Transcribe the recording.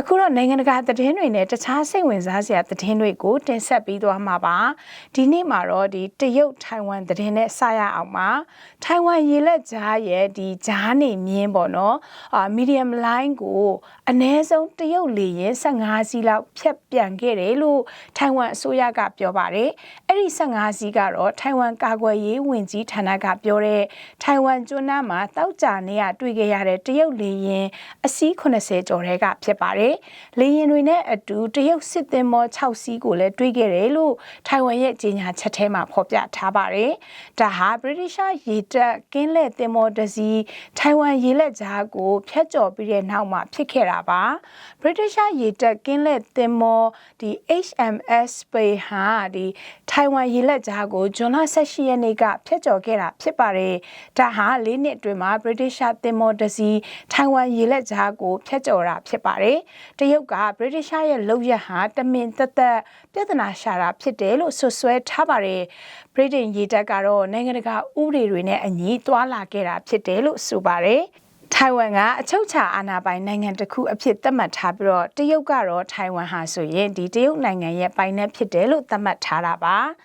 အခုတော့နိုင်ငံတကာသတင်းတွေနဲ့တခြားစိတ်ဝင်စားစရာသတင်းတွေကိုတင်ဆက်ပြီးသွားမှာပါဒီနေ့မှာတော့ဒီတရုတ်ထိုင်ဝမ်သတင်းနဲ့စရအောင်ပါထိုင်ဝမ်ရေလက်ကြားရဲ့ဒီဂျားနေမြင်းပေါ့နော်အာမီဒီယမ်လိုင်းကိုအ ਨੇ ဆုံးတရုတ်လေရင်15စီးလောက်ဖြတ်ပြန်ခဲ့တယ်လို့ထိုင်ဝမ်အစိုးရကပြောပါတယ်အဲ့ဒီ15စီးကတော့ထိုင်ဝမ်ကာကွယ်ရေးဝန်ကြီးဌာနကပြောတဲ့ထိုင်ဝမ်ကျွန်းသားမှာတောက်ကြနေရတွေ့ခဲ့ရတဲ့တရုတ်လေရင်အစီး80ကျော်တဲ့ကဖြစ်ပါတယ်ပါတယ်။လေရင်တွေနဲ့အတူတရုတ်စစ်သင်္ဘော6စီးကိုလည်းတွေးခဲ့တယ်လို့ထိုင်ဝမ်ရဲ့ကြေညာချက်ထဲမှာဖော်ပြထားပါတယ်။ဒါဟာ British ရေတပ်ကင်းလက်သင်္ဘောတစ်စီးထိုင်ဝမ်ရေလက်ကြားကိုဖျက်ကျော်ပြီးတဲ့နောက်မှာဖြစ်ခဲ့တာပါ။ British ရေတပ်ကင်းလက်သင်္ဘောဒီ HMS Spey ဟာဒီထိုင်ဝမ်ရေလက်ကြားကိုဇွန်လ18ရက်နေ့ကဖျက်ကျော်ခဲ့တာဖြစ်ပါတယ်။ဒါဟာ၄နှစ်အတွင်းမှာ British သင်္ဘောတစ်စီးထိုင်ဝမ်ရေလက်ကြားကိုဖျက်ကျော်တာဖြစ်ပါတယ်တရုတ်ကဗြိတိရှရဲ့လုပ်ရက်ဟာတမင်သက်သက်ပြဿနာရှာတာဖြစ်တယ်လို့ဆွဆွဲထားပါတယ်ဗြိတိန်ရေတပ်ကတော့နိုင်ငံတကာဥပဒေတွေနဲ့အညီတွာလာခဲ့တာဖြစ်တယ်လို့ဆိုပါတယ်ထိုင်ဝမ်ကအချုပ်ချာအာဏာပိုင်နိုင်ငံတစ်ခုအဖြစ်သတ်မှတ်ထားပြီးတော့တရုတ်ကတော့ထိုင်ဝမ်ဟာဆိုရင်ဒီတရုတ်နိုင်ငံရဲ့ပိုင်နက်ဖြစ်တယ်လို့သတ်မှတ်ထားတာပါ